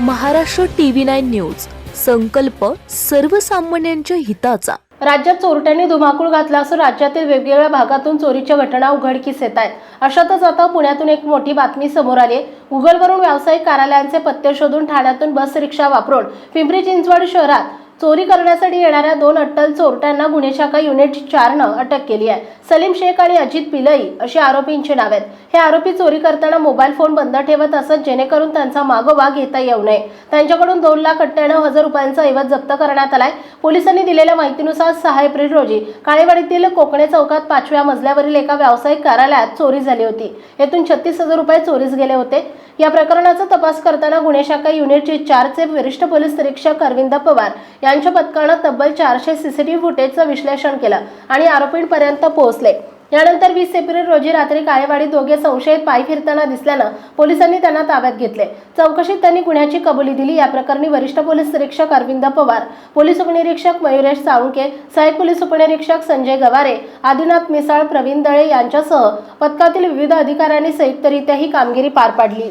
Maharashtra TV nine news. संकल्प सर्वसामान्यांच्या हिताचा. राज्यात चोरट्यांनी धुमाकूळ घातला असून राज्यातील वेगवेगळ्या भागातून चोरीच्या घटना उघडकीस येत आहेत. अशातच आता पुण्यातून एक मोठी बातमी समोर आली आहे. गुगलवरून व्यावसायिक कार्यालयांचे पत्ते शोधून ठाण्यातून बस रिक्षा वापरून पिंपरी चिंचवड शहरात चोरी करण्यासाठी येणाऱ्या दोन अट्टल चोरट्यांना गुन्हे शाखा युनिट चारनं अटक केली आहे. सलीम शेख आणि अजित पिलई अशी आरोपींची नावे आहेत. हे आरोपी चोरी करताना मोबाईल फोन बंद ठेवत असत जेणेकरून त्यांचा मागोवा घेता येऊ नये. त्यांच्याकडून दोन लाख अठ्ठ्याण्णव हजार रुपयांचा ऐवज जप्त करण्यात आलाय. पोलिसांनी दिलेल्या माहितीनुसार सहा एप्रिल रोजी काळेवाडीतील कोकणे चौकात पाचव्या मजल्यावरील एका व्यावसायिक कार्यालयात चोरी झाली होती. येथून छत्तीस हजार रुपये चोरीस गेले होते. या प्रकरणाचा तपास करताना गुन्हे शाखा युनिटचे चारचे वरिष्ठ पोलीस निरीक्षक अरविंद पवार यांच्या पथकानं तब्बल चारशे सीसीटीव्ही फुटेजचं विश्लेषण केलं आणि आरोपींपर्यंत पोहोचले. यानंतर वीस एप्रिल रोजी रात्री काळेवाडी दोघे संशयित पायी फिरताना दिसल्यानं पोलिसांनी त्यांना ताब्यात घेतले. चौकशीत त्यांनी गुन्ह्याची कबुली दिली. या प्रकरणी वरिष्ठ पोलीस निरीक्षक अरविंद पवार पोलीस उपनिरीक्षक मयुरेश साळुंके सहाय्यक पोलीस उपनिरीक्षक संजय गवारे आदिनाथ मिसाळ प्रवीण दळे यांच्यासह पथकातील विविध अधिकाऱ्यांनी संयुक्तरित्या ही कामगिरी पार पाडली.